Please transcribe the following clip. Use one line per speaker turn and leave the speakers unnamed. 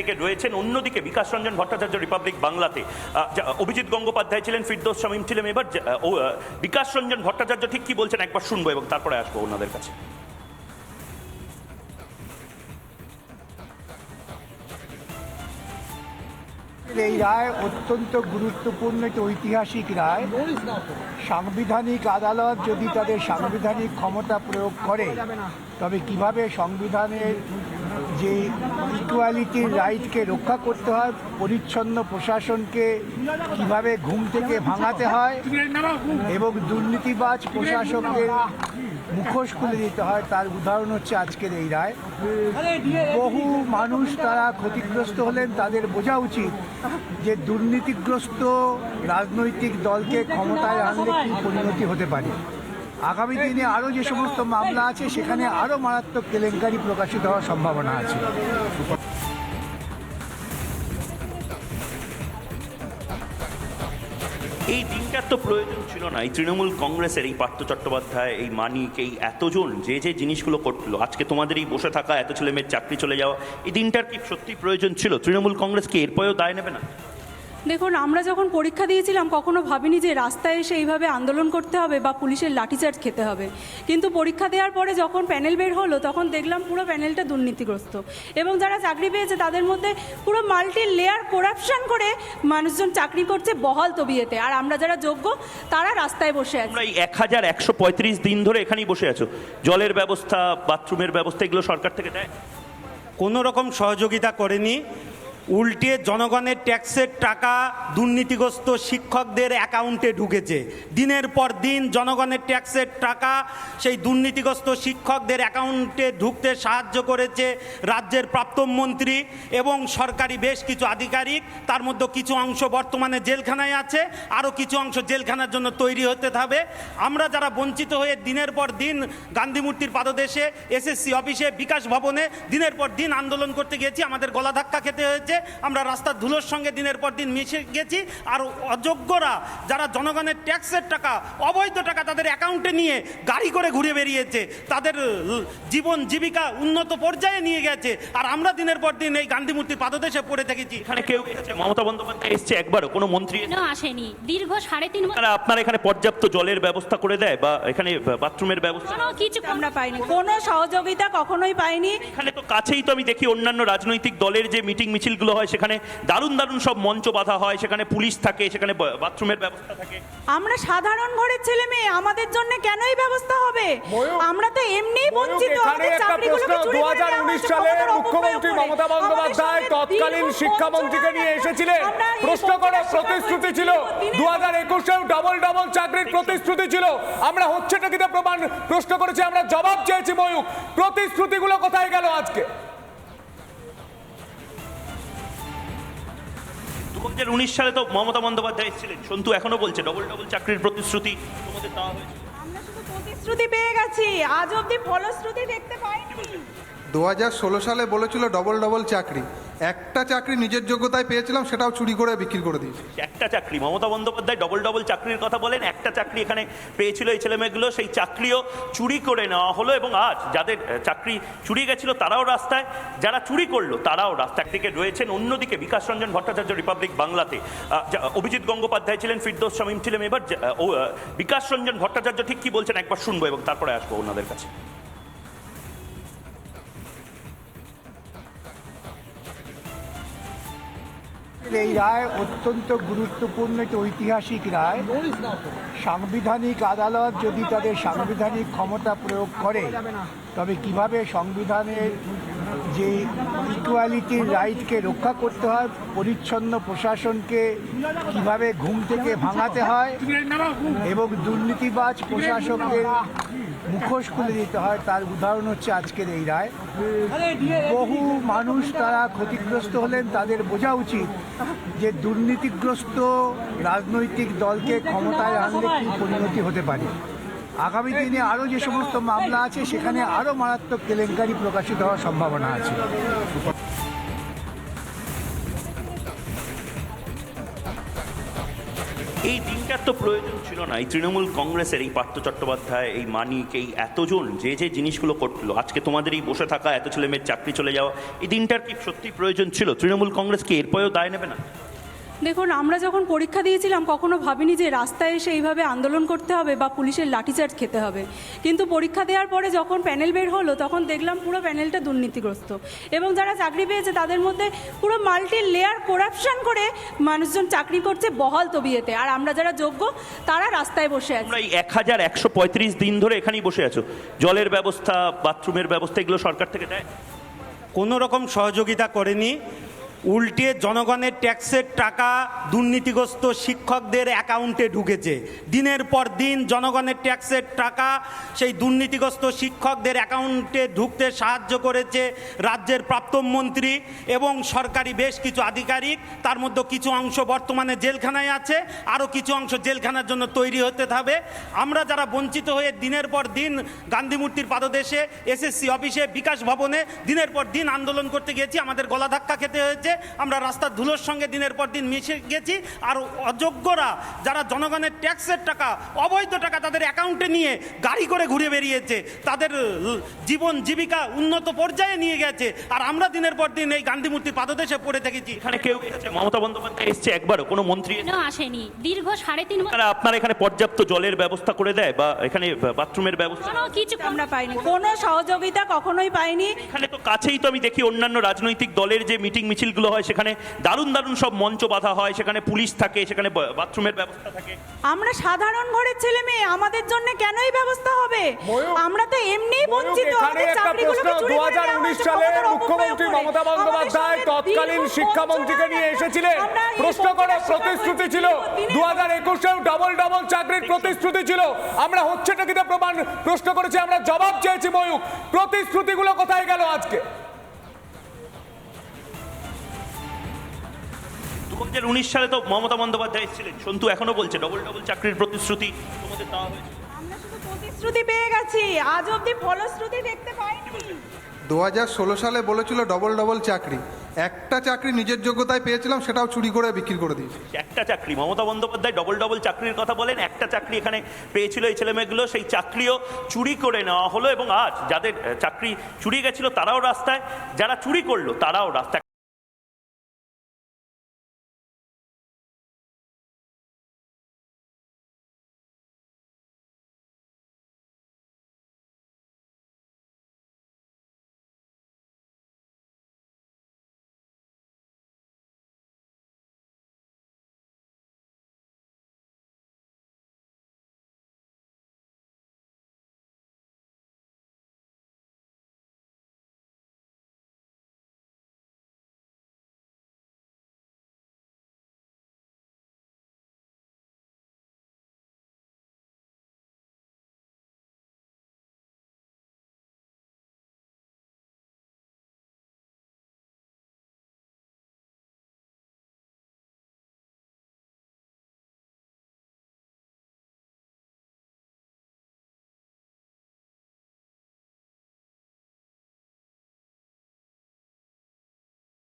একদিকে রয়েছেন, অন্যদিকে বিকাশ রঞ্জন ভট্টাচার্য রিপাবলিক বাংলাতে। অভিজিৎ গঙ্গোপাধ্যায় ছিলেন ফিরদোস শামীম ছিলেন এবার বিকাশ রঞ্জন ভট্টাচার্য ঠিক কি বলছেন একবার শুনব এবং তারপরে আসব ওনাদের কাছে।
এই রায় অত্যন্ত গুরুত্বপূর্ণ একটি ঐতিহাসিক রায়। সাংবিধানিক আদালত যদি তাদের সাংবিধানিক ক্ষমতা প্রয়োগ করে, তবে কীভাবে সংবিধানের যে ইকুয়ালিটির রাইটকে রক্ষা করতে হয়, পরিচ্ছন্ন প্রশাসনকে কীভাবে ঘুম থেকে ভাঙাতে হয় এবং দুর্নীতিবাজ প্রশাসকদের মুখোশ খুলে দিতে হয়, তার উদাহরণ হচ্ছে আজকের এই রায়। বহু মানুষ তারা ক্ষতিগ্রস্ত হলেন, তাদের বোঝা উচিত যে দুর্নীতিগ্রস্ত রাজনৈতিক দলকে ক্ষমতায় আনলে কী পরিণতি হতে পারে। আগামী দিনে আরও যে সমস্ত মামলা আছে, সেখানে আরও মারাত্মক কেলেঙ্কারি প্রকাশিত হওয়ার সম্ভাবনা আছে।
এই দিনটার তো প্রয়োজন ছিল না। এই তৃণমূল কংগ্রেসের এই পার্থ চট্টোপাধ্যায়, এই মানিক, এই এতজন যে যে জিনিসগুলো করল, আজকে তোমাদের এই বসে থাকা, এত ছেলে মেয়ের চাকরি চলে যাওয়া, এই দিনটার কি সত্যি প্রয়োজন ছিল? তৃণমূল কংগ্রেস কি এরপরেও দায় নেবে না?
দেখুন আমরা যখন পরীক্ষা দিয়েছিলাম কখনো ভাবিনি যে রাস্তায় এসে এইভাবে আন্দোলন করতে হবে বা পুলিশের লাঠিচার্জ খেতে হবে। কিন্তু পরীক্ষা দেওয়ার পরে যখন প্যানেল বের হলো তখন দেখলাম পুরো প্যানেলটা দুর্নীতিগ্রস্ত। এবং যারা চাকরি পেয়েছে তাদের মধ্যে পুরো মাল্টি লেয়ার করাপশন করে মানুষজন চাকরি করছে বহাল তবিয়েতে। আর আমরা যারা যোগ্য তারা রাস্তায় বসে আছে।
তোমরা এই এক হাজার একশো পঁয়ত্রিশ দিন ধরে এখানেই বসে আছো। জলের ব্যবস্থা বাথরুমের ব্যবস্থা এগুলো সরকার থেকে দেয়?
কোনো রকম সহযোগিতা করেনি। উল্টে জনগণের ট্যাক্সের টাকা দুর্নীতিগ্রস্ত শিক্ষকদের অ্যাকাউন্টে ঢুকেছে। দিনের পর দিন জনগণের ট্যাক্সের টাকা সেই দুর্নীতিগ্রস্ত শিক্ষকদের অ্যাকাউন্টে ঢুকতে সাহায্য করেছে রাজ্যের প্রাক্তন মন্ত্রী এবং সরকারি বেশ কিছু আধিকারিক। তার মধ্যে কিছু অংশ বর্তমানে জেলখানায় আছে, আরও কিছু অংশ জেলখানার জন্য তৈরি হতে হবে। আমরা যারা বঞ্চিত হয়ে দিনের পর দিন গান্ধী মূর্তির পাদদেশে এসএসসি অফিসে বিকাশ ভবনে দিনের পর দিন আন্দোলন করতে গিয়েছি, আমাদের গলা ধাক্কা খেতে হয়েছে। আমরা রাস্তার ধুলোর সঙ্গে দিনের পর দিন মিশে গেছি আর অযোগ্যরা যারা জনগণের ট্যাক্সের টাকা অবৈধ টাকা তাদের অ্যাকাউন্টে নিয়ে গাড়ি করে ঘুরে বেরিয়েছে তাদের জীবন জীবিকা উন্নত পর্যায়ে নিয়ে গেছে আর আমরা দিনের পর দিন এই গান্ধী মূর্তির পাদদেশে পড়ে থেকেছি।
এখানে কেউ এসেছে? মমতা বন্দ্যোপাধ্যায় এসছে একবারও? কোনো মন্ত্রী?
আসেনি। দীর্ঘ সাড়ে তিন বছর
আপনারা এখানে পর্যাপ্ত জলের ব্যবস্থা করে দেয় বা এখানে বাথরুমের ব্যবস্থা?
কোনো কিছু
আমরা পাইনি। কোনো সহযোগিতা কখনোই পাইনি।
এখানে তো কাছেই তো আমি দেখি অন্যান্য রাজনৈতিক দলের যে মিটিং মিছিলগুলো হয় সেখানে দারুণ দারুণ সব মঞ্চ বাঁধা হয় সেখানে পুলিশ থাকে সেখানে বাথরুমের ব্যবস্থা থাকে।
আমরা সাধারণ ঘরের ছেলে মেয়ে আমাদের জন্য কেনই ব্যবস্থা হবে? আমরা তো এমনিই বঞ্চিত আমাদের চাকরিগুলোকে চুরি করে নেওয়া হয়েছে
সালে মুখ্যমন্ত্রী মমতা বন্দ্যোপাধ্যায় তৎকালীন শিক্ষামন্ত্রীকে নিয়ে এসেছিলেন। প্রশ্ন করে প্রতিশ্রুতি ছিল
হয়েছি। দিনের
দু
পর
হাজার একুশেও ডবল ডবল চাকরির প্রতিশ্রুতি ছিল। আমরা হচ্ছেটা কিনা প্রমাণ প্রশ্ন করেছি আমরা জবাব চেয়েছি ময়ূক প্রতিশ্রুতিগুলো কোথায় গেল আজকে?
দু উনিশ সালে তো মমতা বন্দ্যোপাধ্যায় ছিলেন সন্তু এখনও বলছে ডবল ডবল চাকরির প্রতিশ্রুতি তোমাদের দেওয়া হয়েছে।
আমরা শুধু প্রতিশ্রুতি পেয়ে গেছি, আজ অবধি ফলশ্রুতি দেখতে পাইনি।
দু হাজার ষোলো সালে বলেছিল ডবল ডবল চাকরি। একটা চাকরি নিজের যোগ্যতায় পেয়েছিলাম, সেটাও চুরি করে বিক্রি করে দিয়েছি।
একটা চাকরি, মমতা বন্দ্যোপাধ্যায় ডবল ডবল চাকরির কথা বলেন, একটা চাকরি এখানে পেয়েছিল এই ছেলেমেয়েগুলো, সেই চাকরিও চুরি করে নেওয়া হলো এবং আজ যাদের চাকরি চুরি গেছিল তারাও রাস্তায়, যারা চুরি করল তারাও রাস্তা থেকে রয়েছেন। অন্যদিকে বিকাশ রঞ্জন ভট্টাচার্য রিপাবলিক বাংলাতে অভিজিৎ গঙ্গোপাধ্যায় ছিলেন, ফিরদোস শামীম ছিলেন, এবার বিকাশ রঞ্জন ভট্টাচার্য ঠিক কি বলছেন একবার শুনব এবং তারপরে আসব ওনাদের কাছে।
এই রায় অত্যন্ত গুরুত্বপূর্ণ একটি ঐতিহাসিক রায়। সাংবিধানিক আদালত যদি তাদের সাংবিধানিক ক্ষমতা প্রয়োগ করে, তবে কীভাবে সংবিধানের যে ইকুয়ালিটির রাইটকে রক্ষা করতে হয়, পরিচ্ছন্ন প্রশাসনকে কীভাবে ঘুম থেকে ভাঙাতে হয়, এবং দুর্নীতিবাজ প্রশাসকদের মুখোশ খুলে দিতে হয়, তার উদাহরণ হচ্ছে আজকের এই রায়। বহু মানুষ তারা ক্ষতিগ্রস্ত হলেন, তাদের বোঝা উচিত যে দুর্নীতিগ্রস্ত রাজনৈতিক দলকে ক্ষমতায় আনলে কী পরিণতি হতে পারে। আগামী দিনে আরও যে সমস্ত মামলা আছে, সেখানে আরও মারাত্মক কেলেঙ্কারি প্রকাশিত হওয়ার সম্ভাবনা আছে।
এই দিনটার তো প্রয়োজন ছিল না। এই তৃণমূল কংগ্রেসের, এই পার্থ চট্টোপাধ্যায়, এই মানিক, এই এতজন যে যে জিনিসগুলো করল আজকে তোমাদের এই বসে থাকা এত ছেলে মেয়ের চাকরি চলে যাওয়া, এই দিনটার কি সত্যি প্রয়োজন ছিল? তৃণমূল কংগ্রেস কি এরপরেও দায় নেবে না?
দেখুন আমরা যখন পরীক্ষা দিয়েছিলাম কখনো ভাবিনি যে রাস্তায় এসে এইভাবে আন্দোলন করতে হবে বা পুলিশের লাঠিচার্জ খেতে হবে। কিন্তু পরীক্ষা দেওয়ার পরে যখন প্যানেল বের হলো তখন দেখলাম পুরো প্যানেলটা দুর্নীতিগ্রস্ত। এবং যারা চাকরি পেয়েছে তাদের মধ্যে পুরো মাল্টি লেয়ার করাপশন করে মানুষজন চাকরি করছে বহাল তবিয়েতে। আর আমরা যারা যোগ্য তারা রাস্তায় বসে আছে।
এই এক হাজার একশো পঁয়ত্রিশ দিন ধরে এখানেই বসে আছো। জলের ব্যবস্থা বাথরুমের ব্যবস্থা এগুলো সরকার থেকে দেয়?
কোনো রকম সহযোগিতা করেনি। উল্টে জনগণের ট্যাক্সের টাকা দুর্নীতিগ্রস্ত শিক্ষকদের অ্যাকাউন্টে ঢুকেছে। দিনের পর দিন জনগণের ট্যাক্সের টাকা সেই দুর্নীতিগ্রস্ত শিক্ষকদের অ্যাকাউন্টে ঢুকতে সাহায্য করেছে রাজ্যের প্রাক্তন মন্ত্রী এবং সরকারি বেশ কিছু আধিকারিক। তার মধ্যে কিছু অংশ বর্তমানে জেলখানায় আছে, আরও কিছু অংশ জেলখানার জন্য তৈরি হতে হবে। আমরা যারা বঞ্চিত হয়ে দিনের পর দিন গান্ধী মূর্তির পাদদেশে এসএসসি অফিসে বিকাশ ভবনে দিনের পর দিন আন্দোলন করতে গিয়েছি, আমাদের গলা ধাক্কা খেতে হয়েছে। আমরা রাস্তার ধুলোর সঙ্গে দিনের পর দিন মিশে গেছি। আর অযোগ্যরা যারা জনগণের ট্যাক্সের টাকা অবৈধ টাকা তাদের অ্যাকাউন্টে নিয়ে গাড়ি করে ঘুরে বেরিয়েছে তাদের জীবন জীবিকা উন্নত পর্যায়ে নিয়ে গেছে। আর আমরা দিনের পর দিন এই গান্ধী মূর্তির পাদদেশে পড়ে থেকেছি।
এখানে কেউ মমতা বন্দ্যোপাধ্যায় এসছে একবারও? কোনো মন্ত্রী?
কেন আসেনি। দীর্ঘ সাড়ে তিন বছর
আপনারা এখানে পর্যাপ্ত জলের ব্যবস্থা করে দেয় বা এখানে বাথরুমের ব্যবস্থা?
কোনো কিছু
আমরা পাইনি। কোনো সহযোগিতা কখনোই পাইনি।
এখানে তো কাছেই তো আমি দেখি অন্যান্য রাজনৈতিক দলের যে মিটিং মিছিলগুলো হয় সেখানে দারুণ দারুণ সব মঞ্চ বাঁধা হয় সেখানে পুলিশ থাকে সেখানে বাথরুমের ব্যবস্থা থাকে।
আমরা সাধারণ ঘরের ছেলে মেয়ে আমাদের জন্য কেনই ব্যবস্থা হবে? আমরা তো এমনিই বঞ্চিত আমাদের চাকরিগুলোকে চুরি করে নেওয়া হয়েছে
সালে মুখ্যমন্ত্রী মমতা বন্দ্যোপাধ্যায় তৎকালীন শিক্ষামন্ত্রীকে নিয়ে এসেছিলেন। প্রশ্ন করে প্রতিশ্রুতি ছিল।
হয়েছি দীর্ঘদিনের
দু হাজার একুশেও ডবল ডবল চাকরির প্রতিশ্রুতি ছিল। আমরা হচ্ছেটা কিনা প্রমাণ প্রশ্ন করেছি আমরা জবাব চেয়েছি ময়ূক। প্রতিশ্রুতিগুলো কোথায় গেল আজকে?
দু হাজার উনিশ সালে তো মমতা বন্দ্যোপাধ্যায় এসেছিলেন সন্তু এখনও বলছে ডবল ডবল চাকরির প্রতিশ্রুতি তোমাদের দেওয়া হয়েছে।
আমরা শুধু প্রতিশ্রুতি পেয়ে গেছি আজ অবধি ফলশ্রুতি দেখতে পাইনি।
দু হাজার ষোলো সালে বলেছিল ডবল ডবল চাকরি। একটা চাকরি নিজের যোগ্যতায় পেয়েছিলাম সেটাও চুরি করে বিক্রি করে দিয়েছি।
একটা চাকরি মমতা বন্দ্যোপাধ্যায় ডবল ডবল চাকরির কথা বলেন একটা চাকরি এখানে পেয়েছিল এই ছেলেমেয়েগুলো সেই চাকরিও চুরি করে নেওয়া হলো এবং আজ যাদের চাকরি চুরি গেছিল তারাও রাস্তায় যারা চুরি করল তারাও রাস্তায়